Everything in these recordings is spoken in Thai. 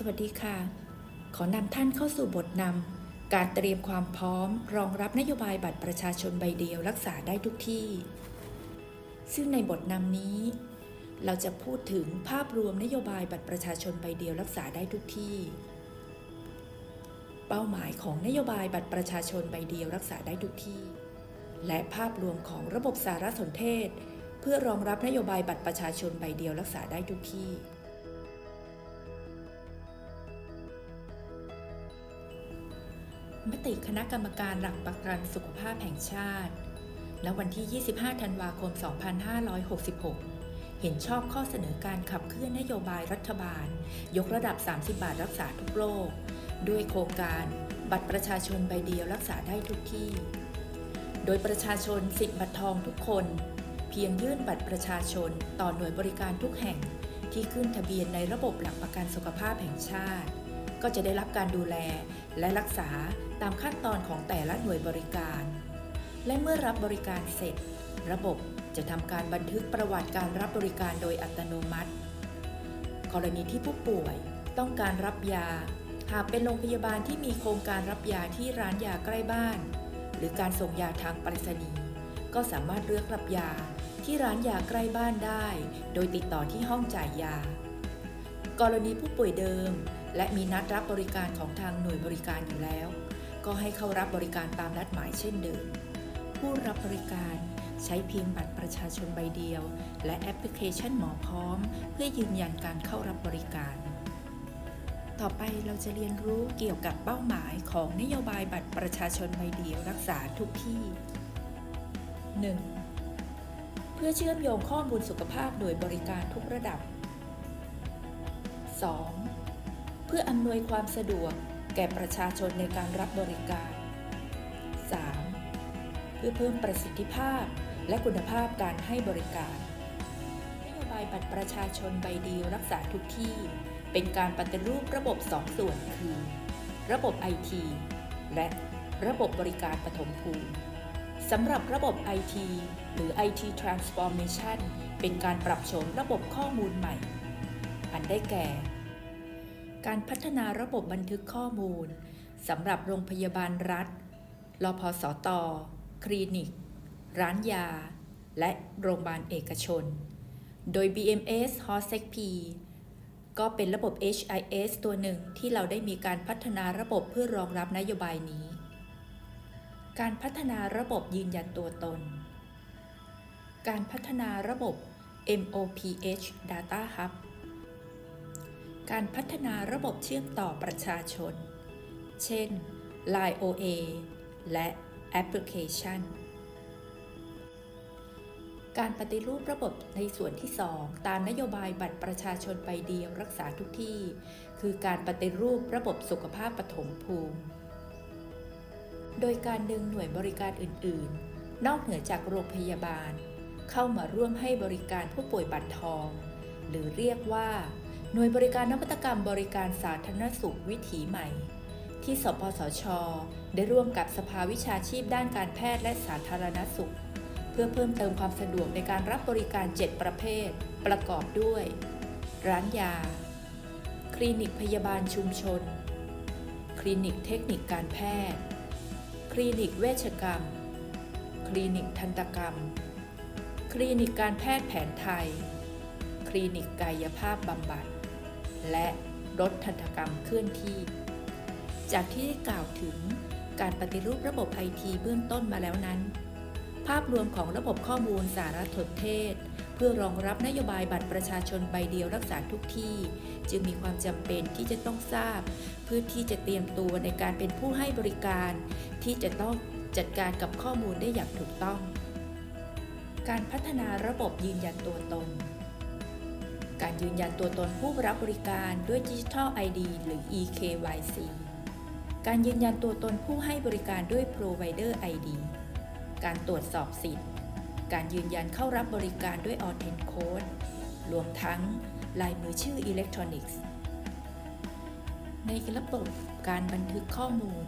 สวัสดีค่ะ ขอนำท่านเข้าสู่บทนำการเตรียมความพร้อม รองรับนโยบายบัตรประชาชนใบเดียวรักษาได้ทุกที่ ซึ่งในบทนำนี้ เราจะพูดถึงภาพรวมนโยบายบัตรประชาชนใบเดียวรักษาได้ทุกที่ เป้าหมายของนโยบายบัตรประชาชนใบเดียวรักษาได้ทุกที่ และภาพรวมของระบบสารสนเทศ เพื่อรองรับนโยบายบัตรประชาชนใบเดียวรักษาได้ทุกที่ มติคณะกรรมการหลักประกันสุขภาพแห่งชาติ และวันที่ 25 ธันวาคม 2566 เห็นชอบข้อเสนอการขับเคลื่อนนโยบายรัฐบาล ยกระดับ 30 บาทรักษาทุกโรค ด้วยโครงการบัตรประชาชนใบเดียวรักษาได้ทุกที่ โดยประชาชนสิทธิ์บัตรทองทุกคน เพียงยื่นบัตรประชาชนต่อหน่วยบริการทุกแห่งที่ขึ้นทะเบียนในระบบหลักประกันสุขภาพแห่งชาติ ก็จะได้รับการดูแลและรักษาตามขั้นตอนของแต่ละหน่วยบริการ และเมื่อรับบริการเสร็จ ระบบจะทำการบันทึกประวัติการรับบริการโดยอัตโนมัติ กรณีที่ผู้ป่วยต้องการรับยา หากเป็นโรงพยาบาลที่มีโครงการรับยาที่ร้านยาใกล้บ้าน หรือการส่งยาทางไปรษณีย์ก็สามารถเลือกรับยาที่ร้านยาใกล้บ้านได้ โดยติดต่อที่ห้องจ่ายยา กรณีผู้ป่วยเดิมและมีนัดรับบริการของทางหน่วยบริการอยู่แล้ว ก็ให้เข้ารับบริการตามนัดหมายเช่นเดิม ผู้รับบริการใช้เพียงบัตรประชาชนใบเดียว และแอปพลิเคชันหมอพร้อม เพื่อยืนยันการเข้ารับบริการ ต่อไปเราจะเรียนรู้เกี่ยวกับเป้าหมายของนโยบายบัตรประชาชนใบเดียวรักษาทุกที่ 1. เพื่อเชื่อมโยงข้อมูลสุขภาพโดยบริการทุกระดับ 2. เพื่ออำนวยความสะดวกแก่ประชาชนในการรับบริการ 3. เพื่อเพิ่มประสิทธิภาพและคุณภาพการให้บริการนโยบายบัตรประชาชนใบเดียวรักษาทุกที่ เป็นการปฏิรูประบบสองส่วนคือ ระบบ IT และระบบบริการปฐมภูมิสำหรับระบบ IT หรือ IT Transformation เป็นการปรับโฉมระบบข้อมูลใหม่ อันได้แก่ การพัฒนาระบบบันทึกข้อมูลสำหรับโรงพยาบาลรัฐ รพสต คลินิก ร้านยา และโรงพยาบาลเอกชน โดย BMS h o s e c P ก็เป็นระบบ HIS ตัวหนึ่งที่เราได้มีการพัฒนาระบบเพื่อรองรับนโยบายนี้ การพัฒนาระบบยืนยันตัวตน การพัฒนาระบบ MOPH Data Hub การพัฒนาระบบเชื่อมต่อประชาชน เช่น Line OA และแอปพลิเคชัน การปฏิรูประบบในส่วนที่ 2 ตามนโยบายบัตรประชาชนใบเดียวรักษาทุกที่ คือการปฏิรูประบบสุขภาพปฐมภูมิ โดยการดึงหน่วยบริการอื่น ๆ นอกเหนือจากโรงพยาบาล เข้ามาร่วมให้บริการผู้ป่วยบัตรทอง หรือเรียกว่า หน่วยบริการนวัตกรรมบริการสาธารณสุขวิถีใหม่ ที่สปสช ได้ร่วมกับสภาวิชาชีพด้านการแพทย์และสาธารณสุข เพื่อเพิ่มเติมความสะดวกในการรับบริการ 7 ประเภท ประกอบด้วย ร้านยา คลินิกพยาบาลชุมชน คลินิกเทคนิคการแพทย์ คลินิกเวชกรรม คลินิกทันตกรรม คลินิกการแพทย์แผนไทย คลินิกกายภาพบำบัด และรถทันตกรรมเคลื่อนที่ จากที่ได้กล่าวถึงการปฏิรูประบบไอทีเบื้องต้นมาแล้วนั้น ภาพรวมของระบบข้อมูลสารสนเทศ เพื่อรองรับนโยบายบัตรประชาชนใบเดียวรักษาทุกที่ จึงมีความจำเป็นที่จะต้องทราบ เพื่อที่จะเตรียมตัวในการเป็นผู้ให้บริการ ที่จะต้องจัดการกับข้อมูลได้อย่างถูกต้อง การพัฒนาระบบยืนยันตัวตน การยืนยันตัวตนผู้รับบริการด้วย Digital ID หรือ eKYC การยืนยันตัวตนผู้ให้บริการด้วย Provider ID การตรวจสอบสิทธิ์ การยืนยันเข้ารับบริการด้วย Authent Code รวมทั้งลายมือชื่ออิเล็กทรอนิกส์ ในระบบการบันทึกข้อมูล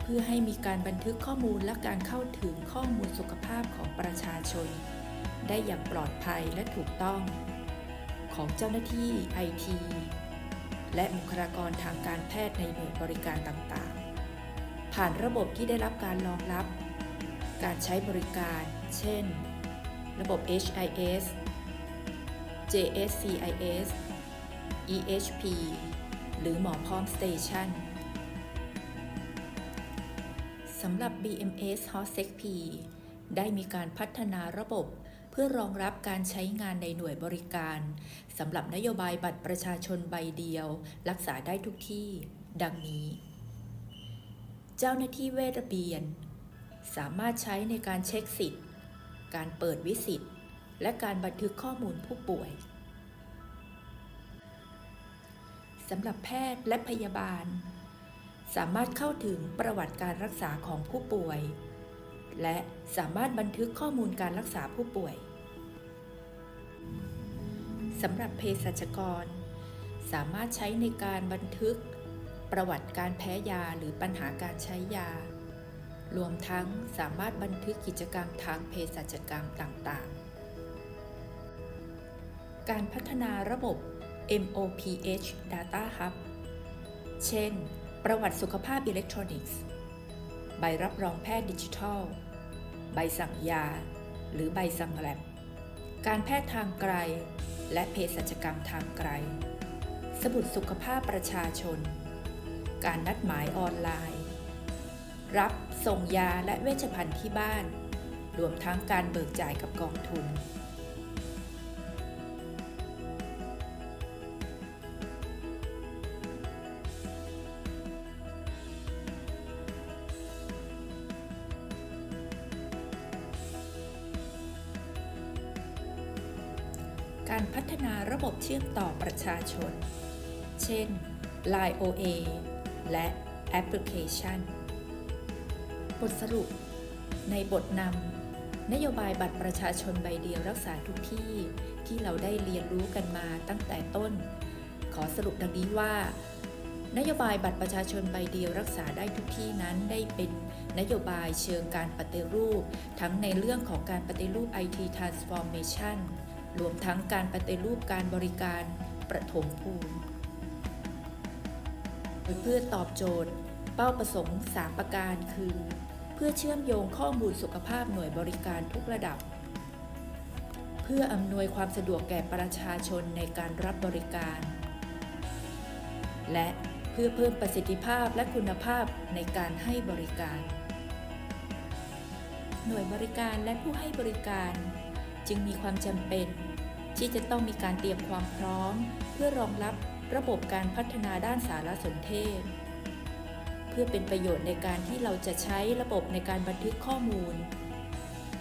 เพื่อให้มีการบันทึกข้อมูลและการเข้าถึงข้อมูลสุขภาพของประชาชน ได้อย่างปลอดภัยและถูกต้อง ของเจ้าหน้าที่ไอทีและบุคลากรทางการแพทย์ในหน่วยบริการต่างๆ ผ่านระบบที่ได้รับการรองรับ การใช้บริการ เช่น ระบบ HIS JSCIS EHP หรือหมอพร้อมสเตชันสำหรับ BMS HOSECP ได้มีการพัฒนาระบบ เพื่อรองรับการใช้งานในหน่วยบริการสำหรับนโยบายบัตรประชาชนใบเดียว รักษาได้ทุกที่ ดังนี้ เจ้าหน้าที่เวชระเบียน สามารถใช้ในการเช็คสิทธิ์ การเปิดวิสิทธิ์ และการบันทึกข้อมูลผู้ป่วยสำหรับแพทย์และพยาบาล สามารถเข้าถึงประวัติการรักษาของผู้ป่วย และสามารถบันทึกข้อมูลการรักษาผู้ป่วยสำหรับเภสัชกร สามารถใช้ในการบันทึก ประวัติการแพ้ยาหรือปัญหาการใช้ยา รวมทั้งสามารถบันทึกกิจกรรมทางเภสัชกรรมต่างๆ การพัฒนาระบบ MOPH Data Hub เช่น ประวัติสุขภาพอิเล็กทรอนิกส์ ใบรับรองแพทย์ดิจิทัล ใบสั่งยา หรือใบสั่งแลบการแพทย์ทางไกล และเภสัชกรรมทางไกล สมุดสุขภาพประชาชน การนัดหมายออนไลน์ รับส่งยาและเวชภัณฑ์ที่บ้าน รวมทั้งการเบิกจ่ายกับกองทุน การพัฒนาระบบเชื่อมต่อประชาชน เช่น Line OA และแอปพลิเคชัน บทสรุป ในบทนำนโยบายบัตรประชาชนใบเดียวรักษาทุกที่ที่เราได้เรียนรู้กันมาตั้งแต่ต้น ขอสรุปดังนี้ว่า นโยบายบัตรประชาชนใบเดียวรักษาได้ทุกที่นั้นได้เป็นนโยบายเชิงการปฏิรูป ทั้งในเรื่องของการปฏิรูป IT Transformation รวมทั้งการปฏิรูปการบริการประถมภูมิเพื่อตอบโจทย์ เป้าประสงค์ 3 ประการคือ เพื่อเชื่อมโยงข้อมูลสุขภาพหน่วยบริการทุกระดับ เพื่ออำนวยความสะดวกแก่ประชาชนในการรับบริการ และเพื่อเพิ่มประสิทธิภาพและคุณภาพในการให้บริการ หน่วยบริการและผู้ให้บริการ จึงมีความจำเป็น ที่จะต้องมีการเตรียมความพร้อม เพื่อรองรับระบบการพัฒนาด้านสารสนเทศ เพื่อเป็นประโยชน์ในการที่เราจะใช้ระบบในการบันทึกข้อมูล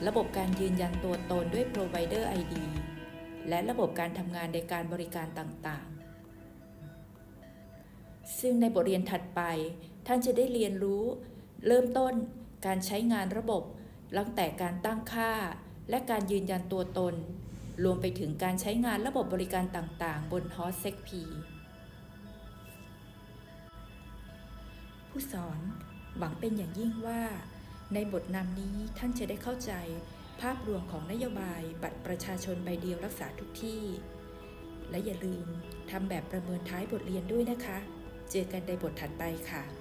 ระบบการยืนยันตัวตนด้วย provider ID และระบบการทำงานในการบริการต่างๆ ซึ่งในบทเรียนถัดไป ท่านจะได้เรียนรู้ เริ่มต้นการใช้งานระบบตั้งแต่การตั้งค่า และการยืนยันตัวตน รวมไปถึงการใช้งานระบบบริการต่างๆ บน h o s e p ผู้สอนหวังเป็นอย่างยิ่งว่า ในบทนำนี้ท่านจะได้เข้าใจภาพรวมของนโยบายบัตรประชาชนใบเดียวรักษาทุกที่ และอย่าลืมทำแบบประเมินท้ายบทเรียนด้วยนะคะ เจอกันในบทถัดไปค่ะ